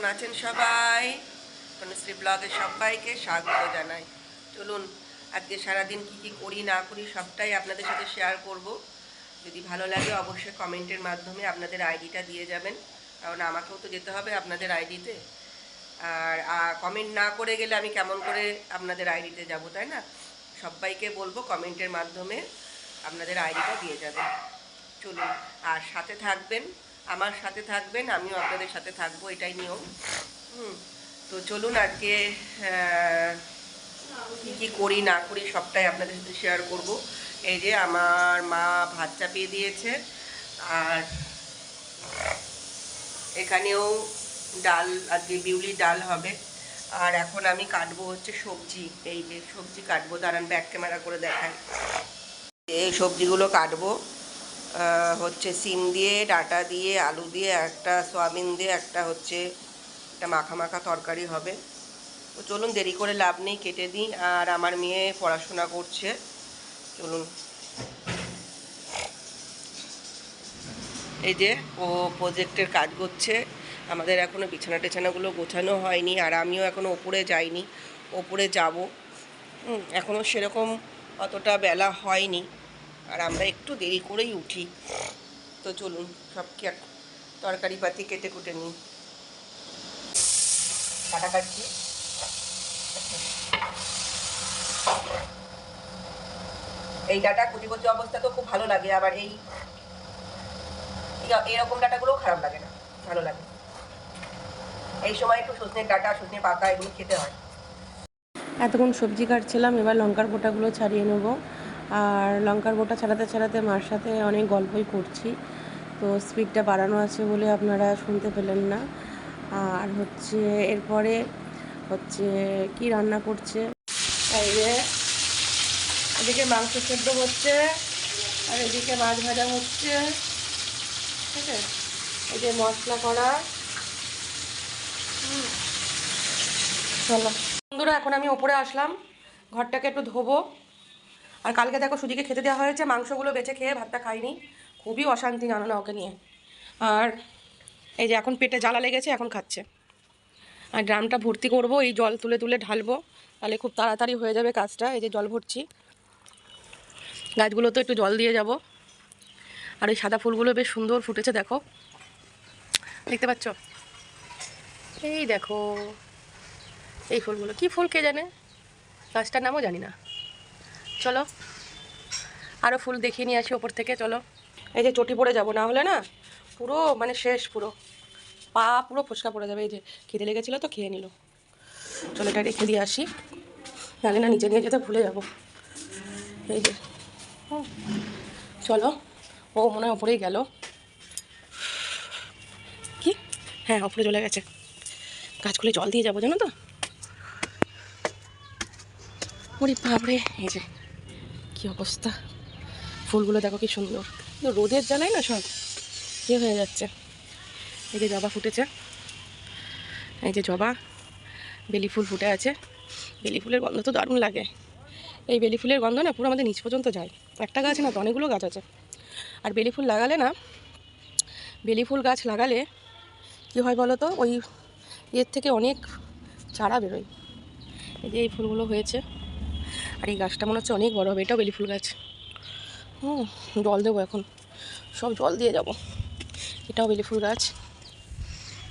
কেমন আছেন সবাই? তনুশ্রী ব্লগে সবাইকে স্বাগত জানাই। চলুন, আজকে সারাদিন কি কি করি, না করি, সবটাই আপনাদের সাথে শেয়ার করব। যদি ভালো লাগে অবশ্যই কমেন্টের মাধ্যমে আপনাদের আইডিটা দিয়ে যাবেন। কারণ আমাকেও তো যেতে হবে আপনাদের আইডিতে আর কমেন্ট না করে গেলে আমি কেমন করে আপনাদের আইডিতে যাব, তাই না? সবাইকে বলব কমেন্টের মাধ্যমে আপনাদের আইডিটা দিয়ে যাবেন। চলুন, আর সাথে থাকবেন আমার সাথে থাকবেন, আমিও আপনাদের সাথে থাকব, এটাই নিয়ম। হুম, তো চলুন আজকে কী কী করি, না করি, সবটাই আপনাদের সাথে শেয়ার করব। এই যে আমার মা ভাত চাপিয়ে দিয়েছে, আর এখানেও ডাল, আজকে বিউলি ডাল হবে। আর এখন আমি কাটবো হচ্ছে সবজি, এই যে সবজি কাটবো, দাঁড়ান ব্যাক ক্যামেরা করে দেখাই। এই সবজিগুলো কাটবো। হচ্ছে সিম দিয়ে, ডাটা দিয়ে, আলু দিয়ে, একটা সোয়াবিন দিয়ে, একটা হচ্ছে একটা মাখা মাখা তরকারি হবে। তো চলুন, দেরি করে লাভ নেই, কেটে দিই। আর আমার মেয়ে পড়াশোনা করছে। চলুন। এই যে, ও প্রজেক্টের কাজ করছে। আমাদের এখনও বিছানা টেছানাগুলো গোছানো হয়নি, আর আমিও এখনও ওপরে যাইনি। ওপরে যাব। এখনও সেরকম অতটা বেলা হয়নি। আর আমরা একটু দেরি করেই উঠি। তো চলুন, সব কি তরকারি পাতি কেটে কুটে নিই। কাটা কাটছি। এই ডাটা কুচি কুচি অবস্থা তো খুব ভালো লাগে, আবার এই এরকম ডাটাগুলোও খারাপ লাগে না, ভালো লাগে। এই সময় একটু সজনের ডাটা, সজনে পাতা এগুলো খেতে হয়। এতক্ষণ সবজি কাটছিলাম, এবার লঙ্কার গোটাগুলো ছাড়িয়ে নেব। আর লঙ্কার বোটা ছাড়াতে ছাড়াতে মার সাথে অনেক গল্পই করছি। তো স্পিডটা বাড়ানো আছে বলে আপনারা শুনতে পেলেন না। আর হচ্ছে এরপরে হচ্ছে কি রান্না করছে? এদিকে মাংস সেদ্ধ হচ্ছে, আর এদিকে মাছ ভাজা হচ্ছে, ঠিক আছে? এই যে মশলা করা। চলো। বন্ধুরা, এখন আমি ওপরে আসলাম। ঘরটাকে একটু ধোবো। আর কালকে দেখো সুজিকে খেতে দেওয়া হয়েছে, মাংসগুলো বেঁচে খেয়ে ভাতটা খাইনি। খুবই অশান্তি জানো না ওকে নিয়ে। আর এই যে এখন পেটে জ্বালা লেগেছে, এখন খাচ্ছে। আর ড্রামটা ভর্তি করব, এই জল তুলে তুলে ঢালবো। তাহলে খুব তাড়াতাড়ি হয়ে যাবে কাজটা, এই যে জল ভরছি। গাছগুলো তো একটু জল দিয়ে যাব। আর এই সাদা ফুলগুলো বেশ সুন্দর ফুটেছে, দেখো। দেখতে পাচ্ছ? এই দেখো, এই ফুলগুলো। কি ফুল কে জানে? গাছটার নামও জানি না। চলো। আরও ফুল দেখিয়ে নিয়ে আসি ওপর থেকে, চলো। এই যে চটি পড়ে যাব, না হলে না পুরো মানে শেষ পুরো। পা পুরো ফসকা পড়ে যাবে, এই যে খিদে লেগেছিলো তো খেয়ে নিল। চলো এটা রেখে দিয়ে আসি, নাহলে না নিচে নিয়ে যেতে ভুলে যাব। এই যে। চলো, ও মনে হয় ওপরেই গেল। কি? হ্যাঁ ওপরে চলে গেছে। গাছগুলো জল দিয়ে যাব, জানো তো? ওরে বাপরে, এই যে। কি অবস্থা? ফুলগুলো দেখো কি সুন্দর। কিন্তু রোদের জ্বালায় না সব? ইয়ে হয়ে যাচ্ছে। এই যে জবা ফুটেছে। এই যে জবা, বেলি ফুল ফুটে আছে। বেলি ফুলের গন্ধ তো দারুণ লাগে। এই বেলি ফুলের গন্ধ না পুরো আমাদের নিচ পর্যন্ত যায়। একটা গাছ না তো অনেকগুলো গাছ আছে। আর বেলি ফুল লাগালে না, বেলি ফুল গাছ লাগালে কী হয় বলো তো? ওই এর থেকে অনেক চারা বেরোয়। এই যে এই ফুলগুলো হয়েছে। আর এই গাছটা মনে হচ্ছে অনেক বড় হবে, এটাও বেলি ফুল গাছ। হুম, জল দেবো এখন। সব জল দিয়ে যাব। এটাও বেলি ফুল গাছ।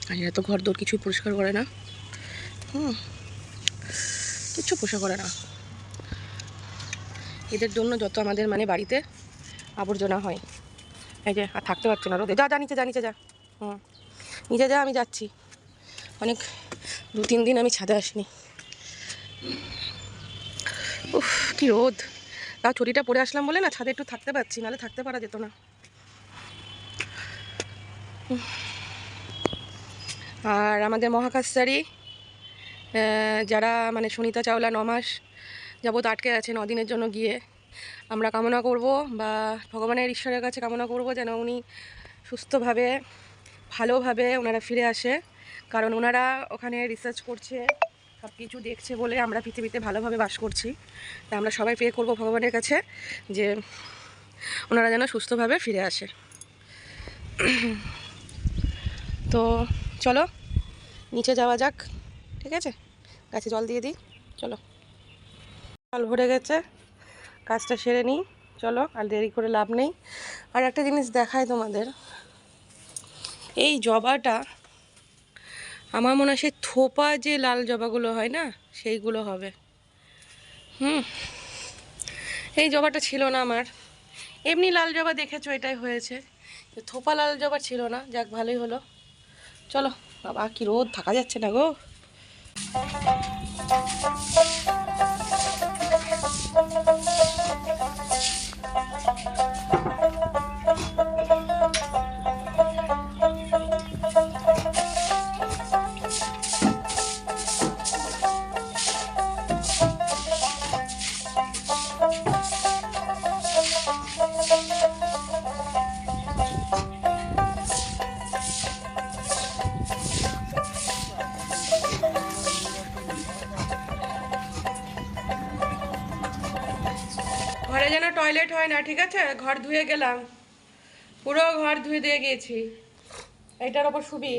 আর এরা তো ঘর দৌড় কিছুই পরিষ্কার করে না। হুম, কিচ্ছু পোষা করে না। এদের জন্য যত আমাদের মানে বাড়িতে আবর্জনা হয়। এই যে, আর থাকতে পারছে না রোদে। যা যা, নিচে যা নিচে যা। হুম, নিচে যা, আমি যাচ্ছি। অনেক দু তিন দিন আমি ছাদে আসিনি। উফ, কি রোদ। তাও ছুটিটা পরে আসলাম বলে না, ছাদে একটু থাকতে পারছি, নাহলে থাকতে পারা যেত না। আর আমাদের মহাকাশচারী যারা মানে সুনিতা চাওলা নমাস যাবত আটকে আছে দিনের জন্য গিয়ে, আমরা কামনা করব বা ভগবানের ঈশ্বরের কাছে কামনা করব যেন উনি সুস্থভাবে, ভালোভাবে ওনারা ফিরে আসে। কারণ ওনারা ওখানে রিসার্চ করছে সব কিছু দেখছে বলে আমরা পৃথিবীতে ভালোভাবে বাস করছি। তা আমরা সবাই প্রে করব ভগবানের কাছে যে ওনারা যেন সুস্থভাবে ফিরে আসে। তো চলো, নিচে যাওয়া যাক, ঠিক আছে? গাছে জল দিয়ে দিই, চলো। জল ভরে গেছে, কাজটা সেরে নিই, চলো, আর দেরি করে লাভ নেই। আর একটা জিনিস দেখায় তোমাদের, এই জবাটা আমার মনে হয় সেই থোপা যে লাল জবাগুলো হয় না, সেইগুলো হবে। হুম, এই জবাটা ছিল না আমার। এমনি লাল জবা দেখেছ, এটাই হয়েছে। থোপা লাল জবা ছিল না, যাক ভালোই হলো। চলো, বাবা, কি রোদ, থাকা যাচ্ছে না গো। টয়লেট হয় না, ঠিক আছে? ঘর ধুয়ে গেলাম। পুরো ঘর ধুয়ে দিয়ে গিয়েছি। এইটার ওপর শুবি।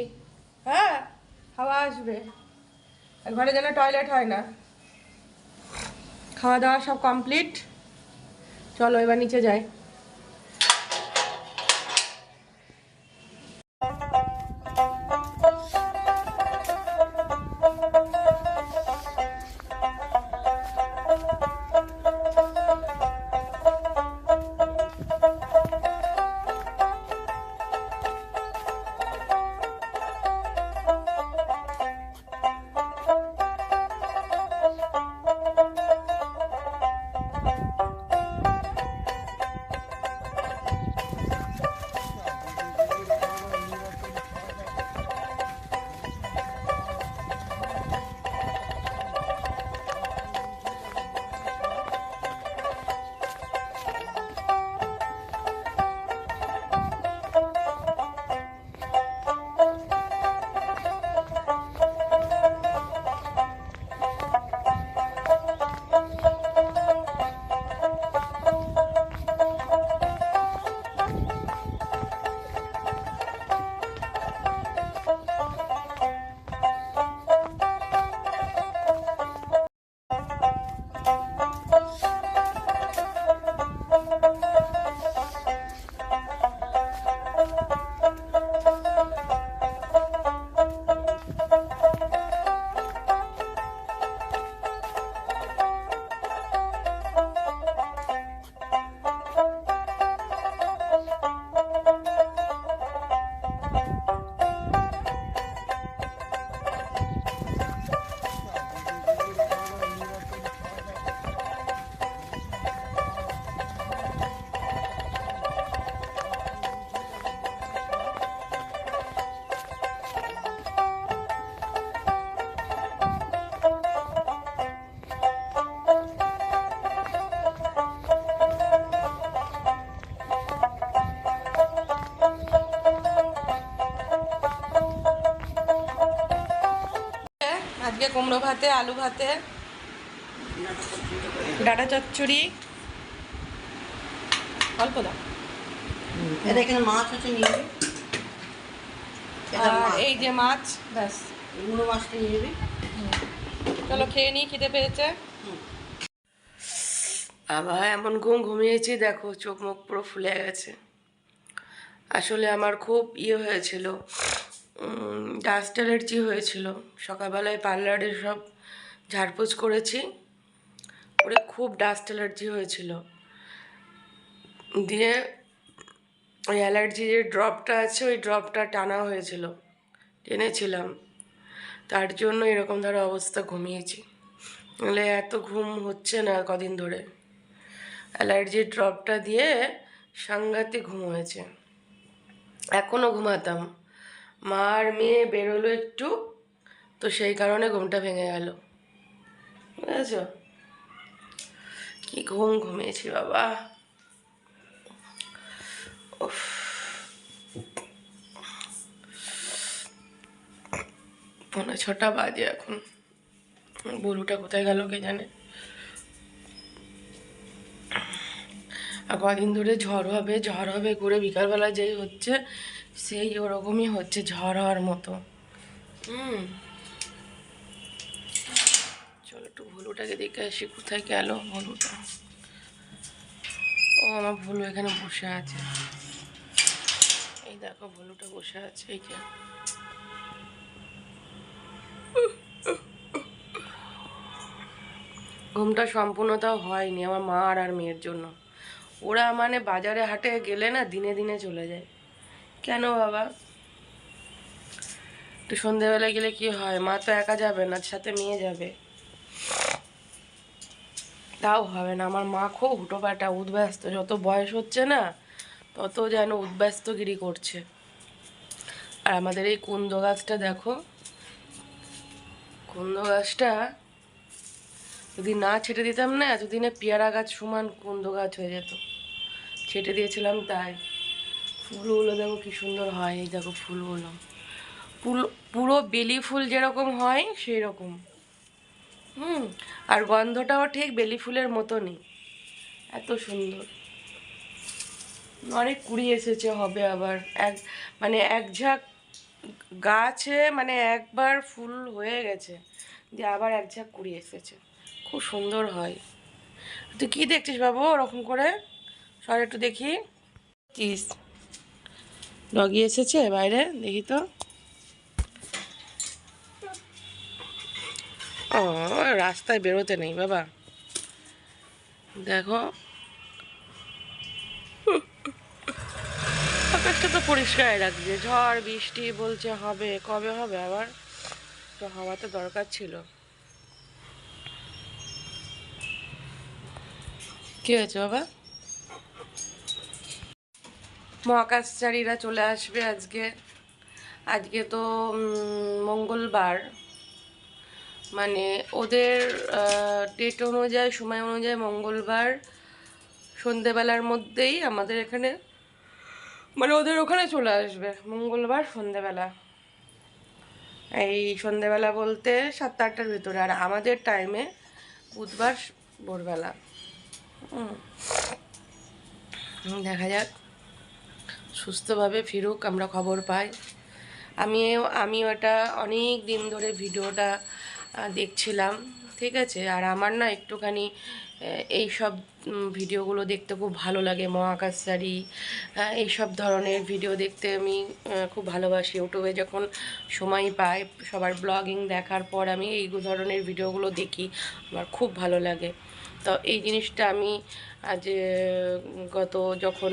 হ্যাঁ? হাওয়া আসবে। ঘরে যেন টয়লেট হয় না। খাওয়া দাওয়া সব কমপ্লিট চলো, এবার নিচে যাই। কুমড়ো ভাতে আলু ভাতে ডাটা চচ্চড়ি অল্প দাও এটা এখানে মাছ আছে নিয়ে এই যে মাছ ব্যাস। এগুলো মাছটা নিয়ে যাবি চলো খেয়ে নিই খিদে পেয়েছে। আবার এমন ঘুম ঘুমিয়েছি দেখো চোখ মুখ পুরো ফুলে গেছে। আসলে আমার খুব ইয়ে হয়েছিল। ডাস্ট অ্যালার্জি হয়েছিল। সকালবেলায় পার্লারে সব ঝাড়পোছ করেছি। ওরে খুব ডাস্ট অ্যালার্জি হয়েছিল। দিয়ে ওই অ্যালার্জি যে ড্রপটা আছে, ওই ড্রপটা টানা হয়েছিল। টেনেছিলাম। তার জন্য এরকম ধরো অবস্থা ঘুমিয়েছি। নাহলে এত ঘুম হচ্ছে না কদিন ধরে। অ্যালার্জির ড্রপটা দিয়ে সাংঘাতিক ঘুম হয়েছে। এখনও ঘুমাতাম। মা আর মেয়ে বেরোলো একটু, তো সেই কারণে ঘুমটা ভেঙে গেল। বুঝেছ? কি ঘুম ঘুমিয়েছি বাবা। উফ। পৌনে ছটা বাজে এখন। বলুটা কোথায় গেল কে জানে? আর কদিন ধরে ঝড় হবে ঝড় হবে করে বিকালবেলা যেই হচ্ছে, সেই ওরকমই হচ্ছে ঝড় হওয়ার মতো। হুম। চলো একটু ভুলুটাকে দেখে আসি, কোথায় গেল ভুলুটা? ও, আমার ভুলু এখানে বসে আছে। এই দেখো ভুলুটা বসে আছে, এই যে। ঘুমটা সম্পূর্ণতাও হয়নি, আমার মা আর আর মেয়ের জন্য। ওরা মানে বাজারে হাটে গেলে না দিনে দিনে চলে যায়। কেন বাবা? তো সন্ধেবেলায় গেলে কি হয়? মা তো একা যাবে না, সাথে মেয়ে যাবে। তাও হবে না, আমার মা খুব হুটোপাটা, উদ্ব্যস্ত। যত বয়স হচ্ছে না, তত যেন উদ্ব্যস্তগিরি করছে। আর আমাদের এই কুন্দ গাছটা দেখো কুন্দ গাছটা যদি না ছেটে দিতাম না, এতদিনে পেয়ারা গাছ সমান কুন্দ গাছ হয়ে যেত। ছেটে দিয়েছিলাম তাই। ফুলগুলো দেখো কি সুন্দর হয়, এই দেখো ফুলগুলো। পুরো বেলি ফুল যেরকম হয় সেই রকম হুম, আর গন্ধটাও ঠিক বেলি ফুলের মতনই। এত সুন্দর। অনেক কুড়ি এসেছে, হবে আবার। এক মানে এক ঝাঁক গাছে মানে একবার ফুল হয়ে গেছে, দিয়ে আবার এক ঝাঁক কুড়ি এসেছে। খুব সুন্দর হয়। তুই কি দেখছিস বাবু ওরকম করে? সর একটু দেখি। কিস? ডগি এসেছে বাইরে, দেখি তো। ও, রাস্তায় বেরোতে নেই বাবা। দেখো। আকাশটা তো পরিষ্কার রাখছে ঝড়, বৃষ্টি বলছে হবে, কবে হবে আবার? তো হওয়া তো দরকার ছিল। কি হয়েছে বাবা? মহাকাশচারীরা চলে আসবে আজকে। আজকে তো মঙ্গলবার। মানে ওদের ডেট অনুযায়ী, সময় অনুযায়ী মঙ্গলবার সন্ধেবেলার মধ্যেই আমাদের এখানে মানে ওদের ওখানে চলে আসবে। মঙ্গলবার সন্ধেবেলা। এই সন্ধেবেলা বলতে সাতটা আটটার ভিতরে। আর আমাদের টাইমে বুধবার ভোরবেলা। দেখা যাক। সুস্থভাবে ফিরুক, আমরা খবর পাই। আমিও আমি ওটা অনেক দিন ধরে ভিডিওটা দেখছিলাম, ঠিক আছে? আর আমার না একটুখানি এই সব ভিডিওগুলো দেখতে খুব ভালো লাগে মহাকাশচারী এই সব ধরনের ভিডিও দেখতে আমি খুব ভালোবাসি। ইউটিউবে যখন সময় পাই, সবার ব্লগিং দেখার পর আমি এই ধরনের ভিডিওগুলো দেখি, আমার খুব ভালো লাগে। তো এই জিনিসটা আমি আজ গত যখন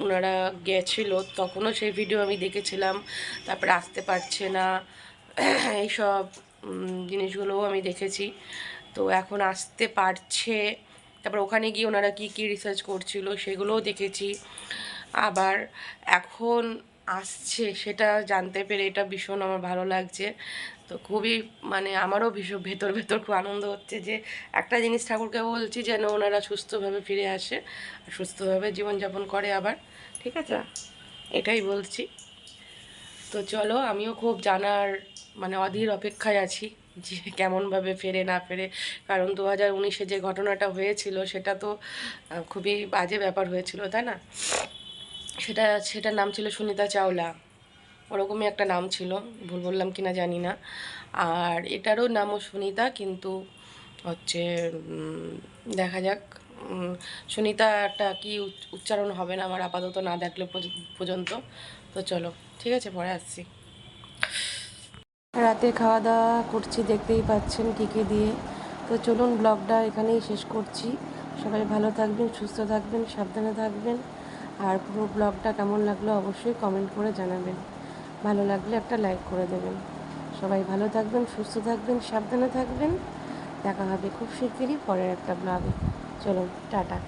ওনারা গেছিল, তখনও সেই ভিডিও আমি দেখেছিলাম। তারপরে আসতে পারছে না। এইসব জিনিসগুলোও আমি দেখেছি। তো এখন আসতে পারছে। তারপর ওখানে গিয়ে ওনারা কী কী রিসার্চ করছিল, সেগুলোও দেখেছি। আবার এখন আসছে, সেটা জানতে পেরে এটা ভীষণ আমার ভালো লাগছে। তো খুবই মানে আমারও ভীষণ ভেতর ভেতর খুব আনন্দ হচ্ছে যে একটা জিনিস ঠাকুরকে বলছি যেন ওনারা সুস্থভাবে ফিরে আসে, আর সুস্থভাবে জীবনযাপন করে আবার, ঠিক আছে? এটাই বলছি। তো চলো, আমিও খুব জানার মানে অধীর অপেক্ষায় আছি যে কেমনভাবে ফেরে না ফেরে, কারণ দু হাজার উনিশে যে ঘটনাটা হয়েছিল সেটা তো খুবই বাজে ব্যাপার হয়েছিল, তাই না? সেটা, সেটার নাম ছিল সুনিতা চাওলা। ওরকমই একটা নাম ছিল, ভুল বললাম কিনা জানি না। আর এটারও নামও সুনিতা, কিন্তু হচ্ছে দেখা যাক সুনিতাটা কি উচ- উচ্চারণ হবে না আমার আপাতত না দেখলে পর্যন্ত। তো চলো, ঠিক আছে, পরে আসছি। রাতে খাওয়া দাওয়া করছি, দেখতেই পাচ্ছেন কী কী দিয়ে। তো চলুন, ব্লগটা এখানেই শেষ করছি। সবাই ভালো থাকবেন, সুস্থ থাকবেন, সাবধানে থাকবেন। আর পুরো ব্লগটা কেমন লাগল অবশ্যই কমেন্ট করে জানাবেন। ভালো লাগলে একটা লাইক করে দেবেন। সবাই ভালো থাকবেন, সুস্থ থাকবেন, সাবধানে থাকবেন। দেখা হবে খুব শিগগিরই পরের একটা ব্লগে। চলুন, টাটা।